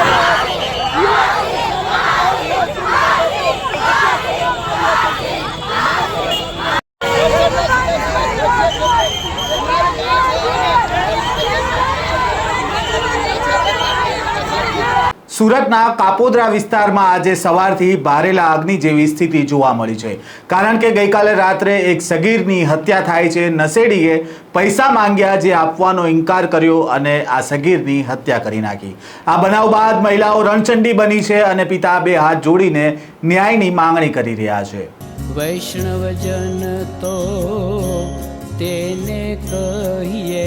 Yeah. સુરતના કાપોદ્રા વિસ્તારમાં આજે સવારથી ભારેલા અગ્નિ જેવી સ્થિતિ જોવા મળી છે. કારણ કે ગઈકાલે રાત્રે એક સગીરની હત્યા થાય છે. નસેડીએ પૈસા માંગ્યા જે આપવાનો ઇનકાર કર્યો અને આ સગીરની હત્યા કરી નાખી. આ બનાવ બાદ મહિલાઓ રણચંડી બની છે અને પિતા બે હાથ જોડીને ન્યાયની માંગણી કરી રહ્યા છે. વૈષ્ણવજન તો તેને કહીએ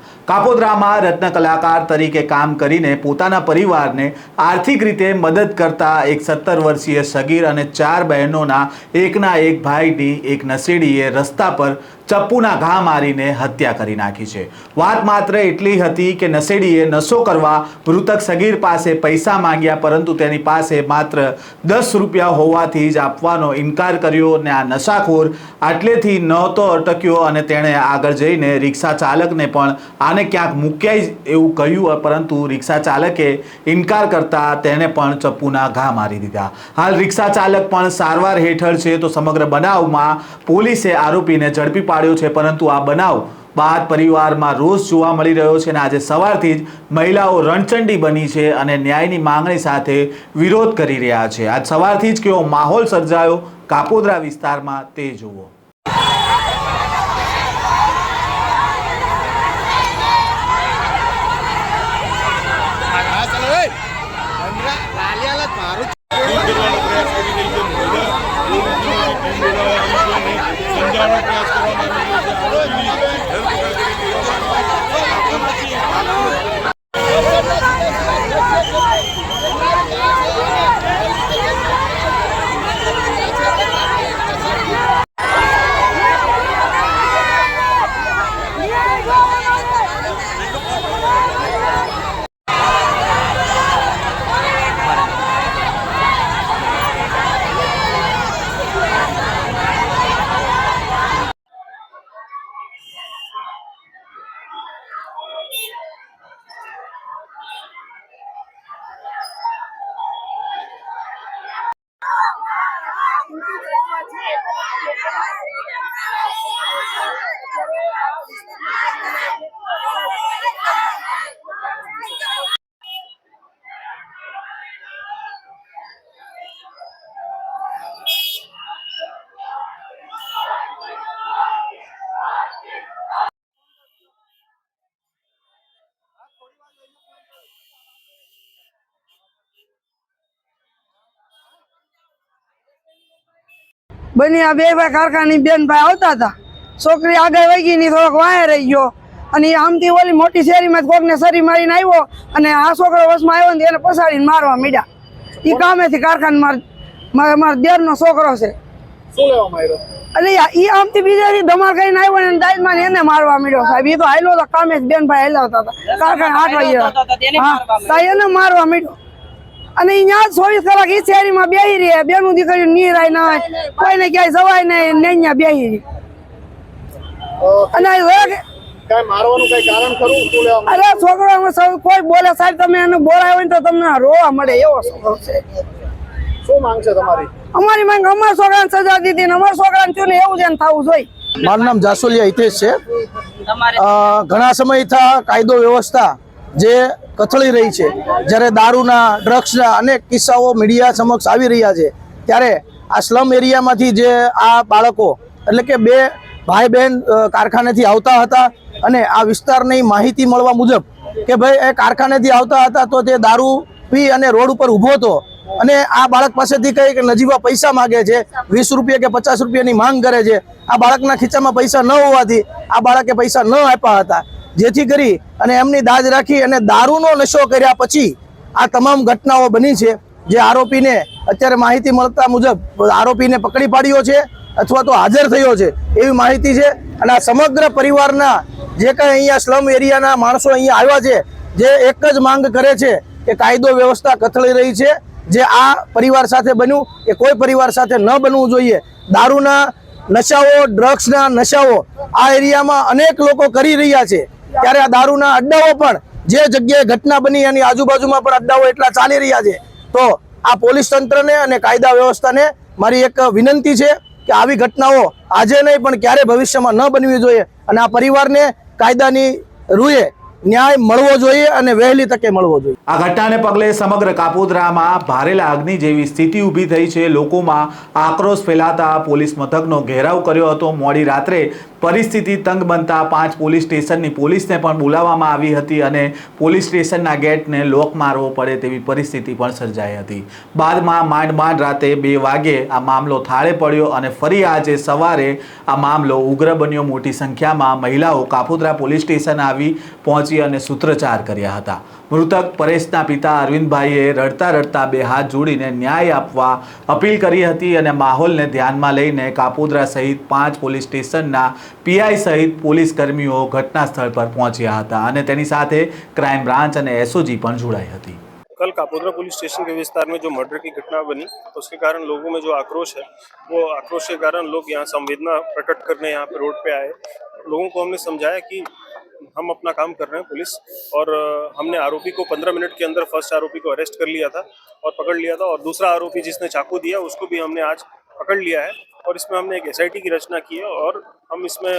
કાપોદ્રામાં રત્ન તરીકે કામ કરીને પોતાના પરિવારને આર્થિક રીતે મદદ કરતા એક સત્તર વર્ષીય સગીર અને ચાર બહેનોના એકના એક ભાઈની એક નશેડીએ રસ્તા પર ચપ્પુના ઘા મારીને હત્યા કરી નાખી છે. વાત માત્ર એટલી હતી કે નસેડીએ નશો કરવા મૃતક સગીર પાસે પૈસા માંગ્યા, પરંતુ તેની પાસે માત્ર દસ રૂપિયા હોવાથી જ આપવાનો ઇનકાર કર્યો અને આ નશાખોર આટલેથી નહોતો અટક્યો અને તેણે આગળ જઈને રિક્ષા ચાલકને પણ આને ક્યાંક મૂક્યા જ એવું કહ્યું પરંતુ રિક્ષા ચાલકે ઇનકાર કરતા તેણે પણ ચપ્પુના ઘા મારી દીધા. હાલ રિક્ષા ચાલક પણ સારવાર હેઠળ છે તો સમગ્ર બનાવમાં પોલીસે આરોપીને ઝડપી પાડ્યો છે, પરંતુ આ બનાવ બાદ પરિવારમાં રોષ જોવા મળી રહ્યો છે અને આજે સવારથી જ મહિલાઓ રણચંડી બની છે અને ન્યાયની માંગણી સાથે વિરોધ કરી રહ્યા છે. આજ સવારથી જ કેવો માહોલ સર્જાયો. કાપોદ્રા વિસ્તારમાં તે જુઓ હા ચાલો એ લાલિયાલા મારું કરવાનો પ્રયાસ કરી રહી છે મહિલા પોલીસની ટીમ બોલાવવામાં આવી છે અને સમજાવવાનો પ્રયાસ કરવામાં આવી બની આ બે ભાઈ કારખાની બેન ભાઈ આવતા હતા. છોકરી આગળ વહી ગઈ ની થોડોક વાય રહી ગયો. અને આમથી ઓલી મોટી શેરીમાં કોકને સરી મારીને આવ્યો અને આ છોકરો વસમાં આવ્યો ને એને પસાડીને મારવા મીડ્યા. એ કામેથી કારખાના માર મારા દેરનો છોકરો છે. અને એ આમથી બીજાથી ધમાલ કરીને આવ્યો ને દાઈમાં ને એને મારવા મીડ્યો સાહેબ. એ તો હાલ્યો તો કામે જ બેન ભાઈ હાલ્યા હતા. કારખાના આઠ વાગે હા તો એને મારવા મીડ્યો. અને અહીંયા ચોવીસ કલાક ઈ શેરીમાં બેહી રહે. બેનું દીકરીઓ નીરાય ના હોય. કોઈને ક્યાંય જવાય નહીં ને અહીંયા બેહી રહી. અને અરે છોકરો સૌ કોઈ બોલે સાહેબ તમે એને બોલાય હોય ને તો તમને રોવા મળે એવો છોકરો છે. શું માંગ છે તમારી? અમારી માંગ અમારા છોકરાને સજા દીધી ને અમારા છોકરાને થયું ને એવું જ એને થવું જોઈએ. મારું નામ જાસુલિયા હિતેશ છે. ઘણા સમયથી કાયદો વ્યવસ્થા જે કથળી રહી છે, જ્યારે દારૂના ડ્રગ્સના અનેક કિસ્સાઓ મીડિયા સમક્ષ આવી રહ્યા છે, ત્યારે આ સ્લમ એરિયામાંથી જે આ બાળકો, એટલે કે બે ભાઈ બહેન કારખાનેથી આવતા હતા અને આ વિસ્તારની માહિતી મળવા મુજબ કે ભાઈ એ કારખાનેથી આવતા હતા તો તે દારૂ પી અને રોડ ઉપર ઊભો હતો અને આ બાળક પાસેથી કંઈક નજીવા પૈસા માગે છે, વીસ રૂપિયા કે પચાસ રૂપિયાની માંગ કરે છે. આ બાળકના ખીચામાં પૈસા ન હોવાથી આ બાળકે પૈસા ન આપ્યા હતા. જેથી કરી અને એમની દાજ રાખી અને દારૂનો નશો કર્યા પછી આ તમામ ઘટનાઓ બની છે. જે આરોપીને અત્યારે માહિતી મળતા મુજબ આરોપીને પકડી પાડ્યો છે અથવા તો હાજર થયો છે એવી માહિતી છે. અને આ સમગ્ર પરિવારના જે કંઈ અહીંયા સ્લમ એરિયાના માણસો અહીંયા આવ્યા છે, જે એક જ માંગ કરે છે કે કાયદો વ્યવસ્થા કથળી રહી છે. જે આ પરિવાર સાથે બન્યું એ કોઈ પરિવાર સાથે ન બનવું જોઈએ. દારૂના નશાઓ, ડ્રગ્સના નશાઓ આ એરિયામાં અનેક લોકો કરી રહ્યા છે. ત્યારે આ દારૂના અડ્ડાઓ પણ જે જગ્યાએ ઘટના બની એની આજુબાજુમાં પણ અડ્ડાઓ એટલા ચાલી રહ્યા છે. તો આ પોલીસ તંત્રને અને કાયદા વ્યવસ્થાને મારી એક વિનંતી છે કે આવી ઘટનાઓ આજે નહીં પણ ક્યારે ભવિષ્યમાં ન બનવી જોઈએ અને આ પરિવારને કાયદાની રૂએ ન્યાય મળવો જોઈએ અને વહેલી તકે મળવો જોઈએ. આ ઘટનાને પગલે સમગ્ર કાપોદ્રામાં ભારે લાગણી જેવી સ્થિતિ ઊભી થઈ છે. લોકોમાં આક્રોશ ફેલાતા પોલીસ મથકનો ઘેરાવ કર્યો હતો. મોડી રાત્રે પરિસ્થિતિ તંગ બનતા પાંચ પોલીસ સ્ટેશનની પોલીસને પણ બોલાવવામાં આવી હતી અને પોલીસ સ્ટેશનના ગેટને લોક મારવો પડે તેવી પરિસ્થિતિ પણ સર્જાઈ હતી. બાદમાં માંડ માંડ રાતે બે વાગે આ મામલો થાળે પડ્યો અને ફરી આજે સવારે આ મામલો ઉગ્ર બન્યો. મોટી સંખ્યામાં મહિલાઓ કાપોદ્રા પોલીસ સ્ટેશન આવી પહોંચી અને સૂત્રચાર કર્યા હતા મૃતક પરેશના પિતા અરવિંદભાઈએ રડતા રડતા બે હાથ જોડીને ન્યાય આપવા અપીલ કરી હતી અને માહોલને ધ્યાનમાં લઈને કાપોદ્રા સહિત પાંચ પોલીસ સ્ટેશનના પીઆઈ સહિત પોલીસ કર્મીઓ ઘટના સ્થળ પર પહોંચ્યા હતા અને તેની સાથે ક્રાઇમ બ્રાન્ચ અને એસઓજી પણ જોડાઈ હતી कल कापोद्रा पुलिस स्टेशन के विस्तार में जो मर्डर की घटना बनी तो उसके कारण लोगों में जो आक्रोश है वो आक्रोश के कारण लोग यहाँ संवेदना प्रकट करने यहाँ पे रोड पे आए लोगों को हमने समझाया कि हम अपना काम कर रहे हैं पुलिस, और हमने आरोपी को पंद्रह मिनट के अंदर फ़र्स्ट आरोपी को अरेस्ट कर लिया था और पकड़ लिया था, और दूसरा आरोपी जिसने चाकू दिया उसको भी हमने आज पकड़ लिया है, और इसमें हमने एक एसआईटी की रचना की है, और हम इसमें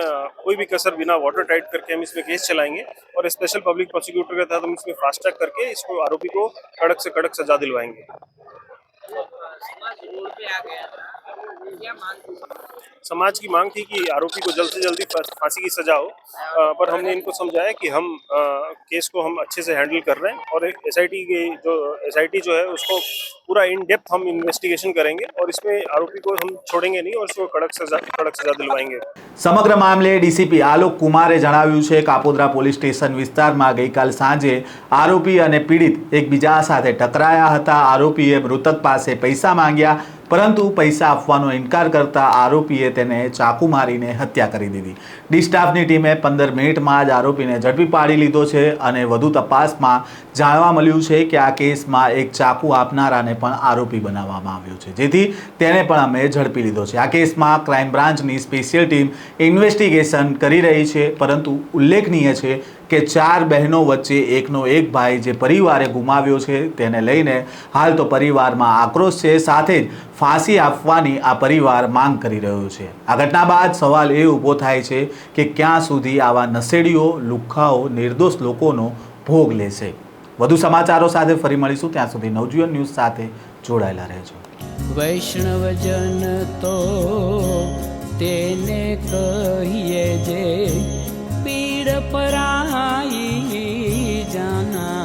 कोई भी कसर बिना वाटर टाइट करके हम इसमें केस चलाएँगे, और स्पेशल पब्लिक प्रोसिक्यूटर के तहत हम इसमें फास्ट ट्रैक करके इसको आरोपी को कड़क से कड़क सजा दिलवाएँगे। समाज की मांग थी कि आरोपी को जल्द से जल्दी फा- फांसी की सजा हो अ, पर हमने इनको समझाया कि हम अ, केस को हम अच्छे से हैंडल कर रहे हैं और एक एस की जो एस जो है उसको पूरा इन डेप्थ हम इन्वेस्टिगेशन करेंगे और इसमें आरोपी को हम छोड़ेंगे नहीं और उसको कड़क सजा कड़क सजा दिलवाएंगे સમગ્ર મામલે ડીસીપી આલોક કુમારે જણાવ્યું છે કાપોદ્રા પોલીસ સ્ટેશન વિસ્તારમાં ગઈકાલ સાંજે આરોપી અને પીડિત એકબીજા સાથે ટકરાયા હતા આરોપીએ મૃતક પાસે પૈસા માંગ્યા, પરંતુ પૈસા આપવાનો ઇનકાર કરતા આરોપીએ તેને ચાકુ મારીને હત્યા કરી દીધી. ડિસ્ટાફની ટીમે પંદર મિનિટમાં જ આરોપીને ઝડપી પાડી લીધો છે અને વધુ તપાસમાં જાણવા મળ્યું છે કે આ કેસમાં એક ચાકુ આપનારાને પણ આરોપી બનાવવામાં આવ્યો છે. જેથી તેને પણ અમે ઝડપી લીધો છે. આ કેસમાં ક્રાઇમ બ્રાન્ચની સ્પેશિયલ ટીમ ઇન્વેસ્ટિગેશન કરી રહી છે, પરંતુ ઉલ્લેખનીય છે કે ચાર બહેનો વચ્ચે એકનો એક ભાઈ જે પરિવારે ગુમાવ્યો છે તેને લઈને હાલ તો પરિવારમાં આક્રોશ છે, સાથે જ ફાંસી આપવાની આ પરિવાર માંગ કરી રહ્યો છે. આ ઘટના બાદ સવાલ એ ઊભો થાય છે કે ક્યાં સુધી આવા નશેડીઓ, લુખ્ખાઓ, નિર્દોષ લોકોનો ભોગ લેશે. વધુ સમાચારો સાથે ફરી મળીશું. ત્યાં સુધી નવજીવન ન્યૂઝ સાથે જોડાયેલા રહેજો. વૈષ્ણવજન તો તેને કહીએ જે પીડ પરાઈ જાના.